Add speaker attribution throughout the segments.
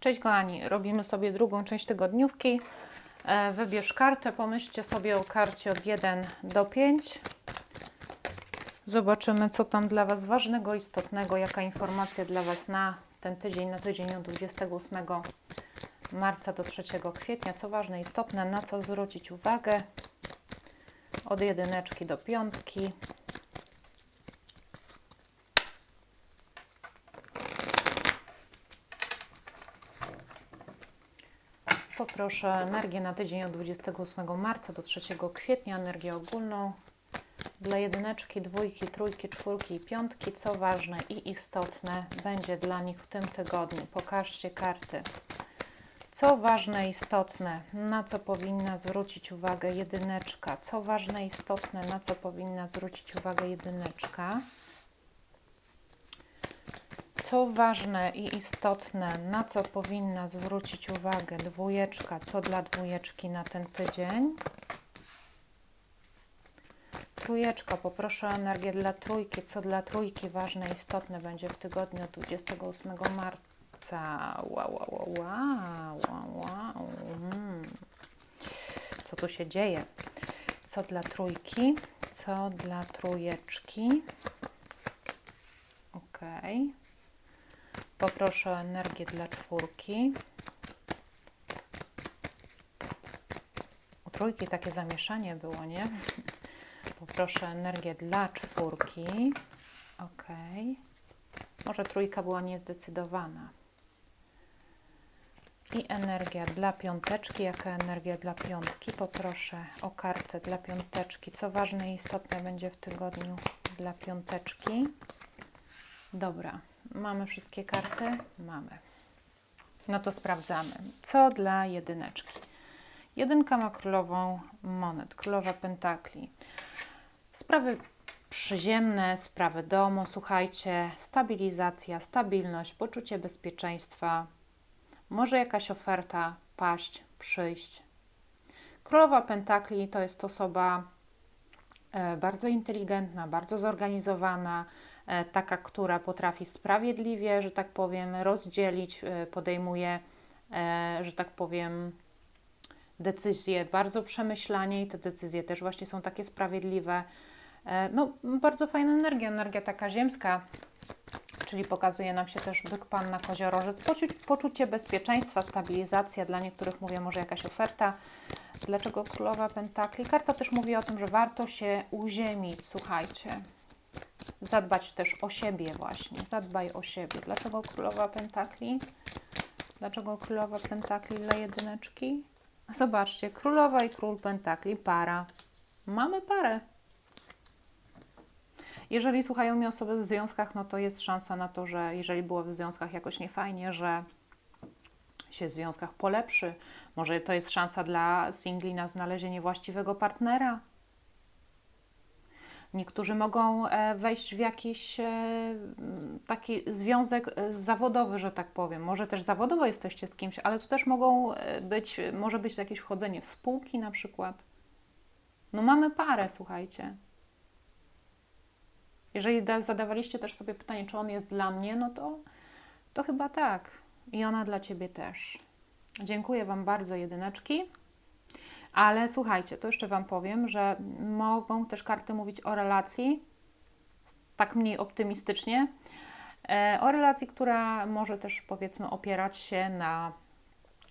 Speaker 1: Cześć kochani, robimy sobie drugą część tygodniówki. E, Wybierz kartę, pomyślcie sobie o karcie od 1 do 5. Zobaczymy, co tam dla Was ważnego, istotnego, jaka informacja dla Was na ten tydzień, na tydzień od 28 marca do 3 kwietnia. Co ważne, istotne, na co zwrócić uwagę. Od jedyneczki do piątki. Poproszę energię na tydzień od 28 marca do 3 kwietnia, energię ogólną dla jedyneczki, dwójki, trójki, czwórki i piątki. Co ważne i istotne będzie dla nich w tym tygodniu. Pokażcie karty. Co ważne istotne, na co powinna zwrócić uwagę jedyneczka? Co ważne istotne, na co powinna zwrócić uwagę jedyneczka? Co ważne i istotne, na co powinna zwrócić uwagę dwójeczka? Co dla dwójeczki na ten tydzień? Trójeczka, poproszę o energię dla trójki. Co dla trójki ważne i istotne będzie w tygodniu od 28 marca? Wow, wow, wow, wow, wow. Mm. Co tu się dzieje? Co dla trójki? Co dla trójeczki? Okej. Okay. Poproszę o energię dla czwórki. U trójki takie zamieszanie było, nie? Poproszę energię dla czwórki. Ok. Może trójka była niezdecydowana. I energia dla piąteczki. Jaka energia dla piątki? Poproszę o kartę dla piąteczki. Co ważne i istotne będzie w tygodniu dla piąteczki? Dobra. Mamy wszystkie karty? Mamy. No to sprawdzamy. Co dla jedyneczki? Jedynka ma królową monet, królowa pentakli. Sprawy przyziemne, sprawy domu, słuchajcie, stabilizacja, stabilność, poczucie bezpieczeństwa, może jakaś oferta paść, przyjść. Królowa pentakli to jest osoba e, bardzo inteligentna, bardzo zorganizowana, taka, która potrafi sprawiedliwie, że tak powiem, rozdzielić, e, podejmuje, e, że tak powiem, decyzje bardzo przemyślanie i te decyzje też właśnie są takie sprawiedliwe. No, bardzo fajna energia, energia taka ziemska, czyli pokazuje nam się też byk, panna, koziorożec, Poczu poczucie bezpieczeństwa, stabilizacja, dla niektórych mówię może jakaś oferta. Dlaczego królowa pentakli? Karta też mówi o tym, że warto się uziemić, słuchajcie zadbać też o siebie właśnie. Zadbaj o siebie. Dlaczego królowa pentakli? Dlaczego królowa pentakli dla jedyneczki? Zobaczcie, królowa i król pentakli, para. Mamy parę. Jeżeli słuchają mnie osoby w związkach, no to jest szansa na to, że jeżeli było w związkach jakoś niefajnie, że się w związkach polepszy. Może to jest szansa dla singli na znalezienie właściwego partnera, Niektórzy mogą e, wejść w jakiś e, taki związek e, zawodowy, że tak powiem. Może też zawodowo jesteście z kimś, ale tu też mogą być, może być jakieś wchodzenie w spółki na przykład. No mamy parę, słuchajcie. Jeżeli zadawaliście też sobie pytanie, czy on jest dla mnie, no to, to chyba tak. I ona dla Ciebie też. Dziękuję Wam bardzo, jedyneczki. Ale słuchajcie, to jeszcze Wam powiem, że mogą też karty mówić o relacji, tak mniej optymistycznie, e, o relacji, która może też powiedzmy opierać się na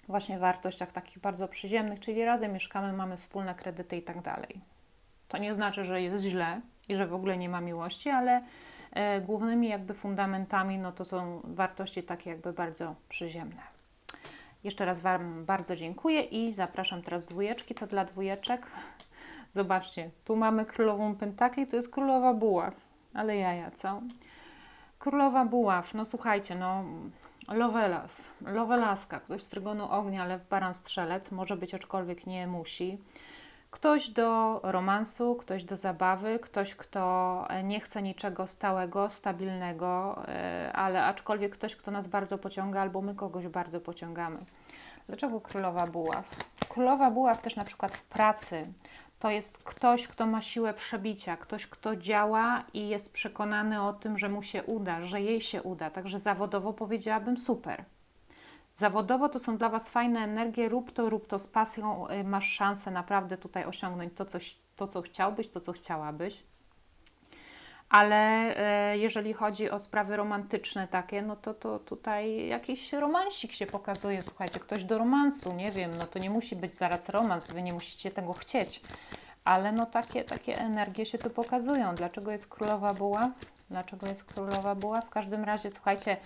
Speaker 1: właśnie wartościach takich bardzo przyziemnych, czyli razem mieszkamy, mamy wspólne kredyty i tak dalej. To nie znaczy, że jest źle i że w ogóle nie ma miłości, ale e, głównymi jakby fundamentami no to są wartości takie jakby bardzo przyziemne. Jeszcze raz Wam bardzo dziękuję i zapraszam teraz dwójeczki. To dla dwójeczek. Zobaczcie, tu mamy królową pentakli, to jest królowa buław. Ale jaja, co? Królowa buław, no słuchajcie, no Lovelas, Lovelaska, ktoś z Trygonu Ognia, Lew, Baran, Strzelec, może być, aczkolwiek nie musi. Ktoś do romansu, ktoś do zabawy, ktoś, kto nie chce niczego stałego, stabilnego, e, ale aczkolwiek ktoś, kto nas bardzo pociąga, albo my kogoś bardzo pociągamy. Dlaczego królowa buław? Królowa buław też na przykład w pracy to jest ktoś, kto ma siłę przebicia, ktoś, kto działa i jest przekonany o tym, że mu się uda, że jej się uda. Także zawodowo powiedziałabym super. Zawodowo to są dla Was fajne energie, rób to, rób to z pasją, y, masz szansę naprawdę tutaj osiągnąć to, coś, to co chciałbyś, to, co chciałabyś. Ale e, jeżeli chodzi o sprawy romantyczne takie, no to, to tutaj jakiś romansik się pokazuje. Słuchajcie, ktoś do romansu, nie wiem, no to nie musi być zaraz romans, Wy nie musicie tego chcieć. Ale no takie, takie energie się tu pokazują. Dlaczego jest królowa buław? Dlaczego jest królowa buław? W każdym razie, słuchajcie,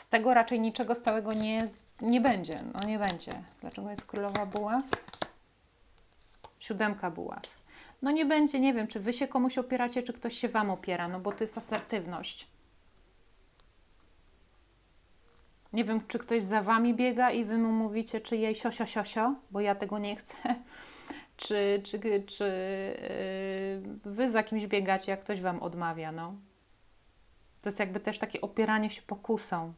Speaker 1: z tego raczej niczego stałego nie, nie będzie. No nie będzie. Dlaczego jest królowa buław? Siódemka buław. No nie będzie, nie wiem, czy wy się komuś opieracie, czy ktoś się wam opiera, no bo to jest asertywność. Nie wiem, czy ktoś za wami biega i wy mu mówicie, czy jej siosio, siosio, bo ja tego nie chcę. Czy, czy, czy yy, wy za kimś biegacie, jak ktoś wam odmawia, no. To jest jakby też takie opieranie się pokusą.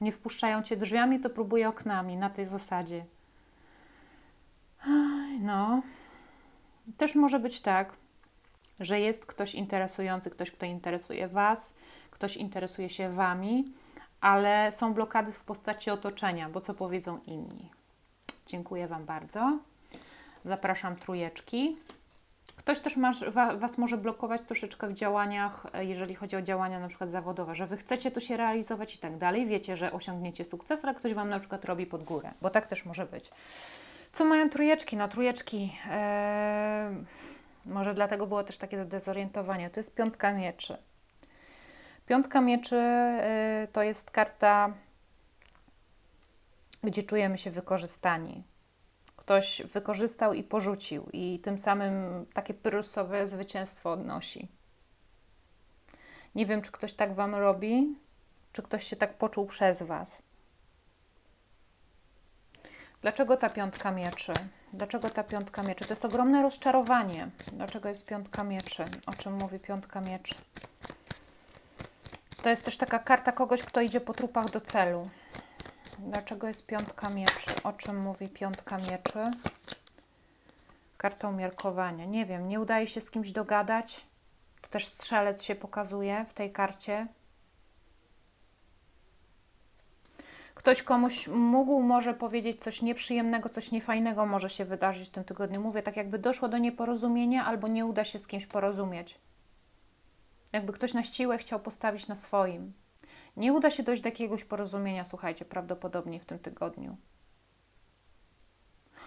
Speaker 1: Nie wpuszczają cię drzwiami, to próbuję oknami, na tej zasadzie. No. Też może być tak, że jest ktoś interesujący, ktoś, kto interesuje Was, ktoś interesuje się Wami, ale są blokady w postaci otoczenia, bo co powiedzą inni. Dziękuję Wam bardzo. Zapraszam trójeczki. Ktoś też masz, wa, Was może blokować troszeczkę w działaniach, e, jeżeli chodzi o działania na przykład zawodowe, że Wy chcecie tu się realizować i tak dalej, wiecie, że osiągniecie sukces, ale ktoś Wam na przykład robi pod górę, bo tak też może być. Co mają trójeczki? No trójeczki, e, może dlatego było też takie zdezorientowanie, to jest piątka mieczy. Piątka mieczy e, to jest karta, gdzie czujemy się wykorzystani. Ktoś wykorzystał i porzucił, i tym samym takie pyrrusowe zwycięstwo odnosi. Nie wiem, czy ktoś tak Wam robi, czy ktoś się tak poczuł przez Was. Dlaczego ta piątka mieczy? Dlaczego ta piątka mieczy? To jest ogromne rozczarowanie. Dlaczego jest piątka mieczy? O czym mówi piątka mieczy? To jest też taka karta kogoś, kto idzie po trupach do celu. Dlaczego jest piątka mieczy? O czym mówi piątka mieczy? Karta umiarkowania. Nie wiem, nie udaje się z kimś dogadać. Tu też strzelec się pokazuje w tej karcie. Ktoś komuś mógł może powiedzieć coś nieprzyjemnego, coś niefajnego może się wydarzyć w tym tygodniu. Mówię, tak jakby doszło do nieporozumienia albo nie uda się z kimś porozumieć. Jakby ktoś na siłę chciał postawić na swoim. Nie uda się dojść do jakiegoś porozumienia, słuchajcie, prawdopodobnie w tym tygodniu.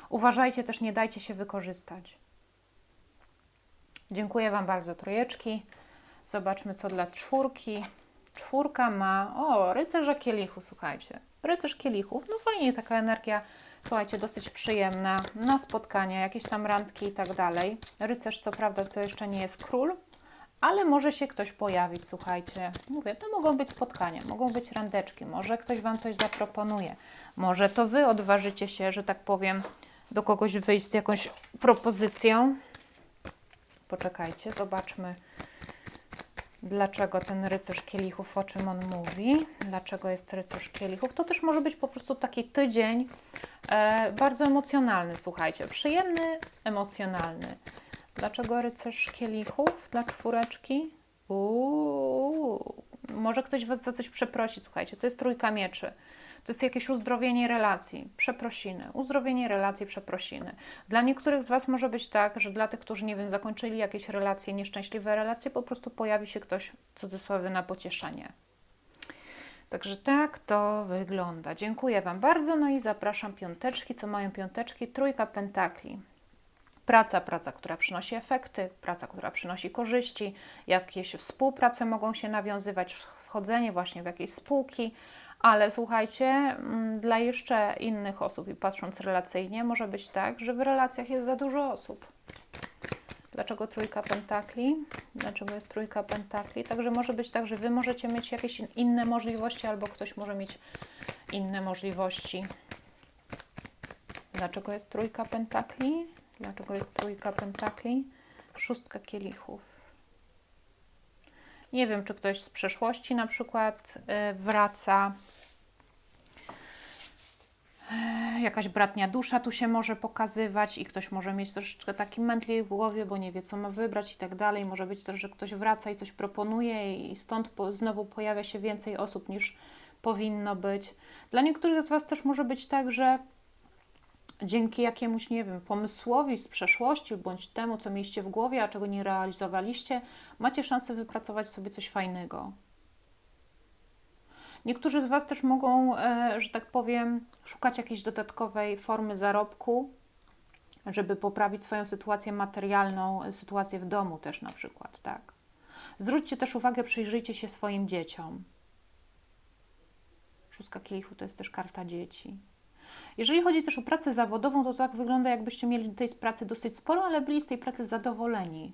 Speaker 1: Uważajcie też, nie dajcie się wykorzystać. Dziękuję Wam bardzo, trójeczki. Zobaczmy, co dla czwórki. Czwórka ma, o, rycerza kielichu, słuchajcie. Rycerz kielichów, no fajnie, taka energia, słuchajcie, dosyć przyjemna, na spotkania, jakieś tam randki i tak dalej. Rycerz, co prawda, to jeszcze nie jest król, ale może się ktoś pojawić, słuchajcie. Mówię, to mogą być spotkania, mogą być randeczki, może ktoś Wam coś zaproponuje, może to Wy odważycie się, że tak powiem, do kogoś wyjść z jakąś propozycją. Poczekajcie, zobaczmy, dlaczego ten rycerz kielichów, o czym on mówi, dlaczego jest rycerz kielichów. To też może być po prostu taki tydzień e, bardzo emocjonalny, słuchajcie, przyjemny, emocjonalny. Dlaczego rycerz kielichów dla czwóreczki? Uuu, może ktoś Was za coś przeprosi, słuchajcie, to jest trójka mieczy. To jest jakieś uzdrowienie relacji, przeprosiny, uzdrowienie relacji, przeprosiny. Dla niektórych z Was może być tak, że dla tych, którzy, nie wiem, zakończyli jakieś relacje, nieszczęśliwe relacje, po prostu pojawi się ktoś, w cudzysłowie, na pocieszenie. Także tak to wygląda. Dziękuję Wam bardzo, no i zapraszam piąteczki. Co mają piąteczki? Trójka pentakli. Praca, praca, która przynosi efekty, praca, która przynosi korzyści, jakieś współprace mogą się nawiązywać, wchodzenie właśnie w jakieś spółki, ale słuchajcie, mm, dla jeszcze innych osób i patrząc relacyjnie, może być tak, że w relacjach jest za dużo osób. Dlaczego trójka pentakli? Dlaczego jest trójka pentakli? Także może być tak, że Wy możecie mieć jakieś inne możliwości, albo ktoś może mieć inne możliwości. Dlaczego jest trójka pentakli? Dlaczego jest trójka pentakli? Szóstka kielichów. Nie wiem, czy ktoś z przeszłości na przykład y, wraca. Y, Jakaś bratnia dusza tu się może pokazywać i ktoś może mieć troszeczkę taki mętli w głowie, bo nie wie, co ma wybrać i tak dalej. Może być też, że ktoś wraca i coś proponuje i stąd po, znowu pojawia się więcej osób niż powinno być. Dla niektórych z Was też może być tak, że dzięki jakiemuś, nie wiem, pomysłowi z przeszłości bądź temu, co mieliście w głowie, a czego nie realizowaliście, macie szansę wypracować sobie coś fajnego. Niektórzy z Was też mogą, e, że tak powiem, szukać jakiejś dodatkowej formy zarobku, żeby poprawić swoją sytuację materialną, sytuację w domu też na przykład, tak. Zwróćcie też uwagę, przyjrzyjcie się swoim dzieciom. Szóstka kielichu to jest też karta dzieci. Jeżeli chodzi też o pracę zawodową, to tak wygląda, jakbyście mieli tej pracy dosyć sporo, ale byli z tej pracy zadowoleni.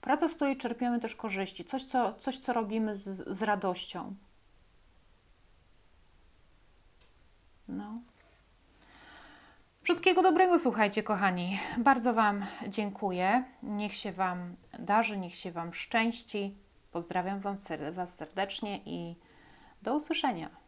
Speaker 1: Praca, z której czerpiemy też korzyści, coś, co, coś, co robimy z, z radością. No. Wszystkiego dobrego, słuchajcie, kochani. Bardzo Wam dziękuję. Niech się Wam darzy, niech się Wam szczęści. Pozdrawiam wam, Was serdecznie i do usłyszenia.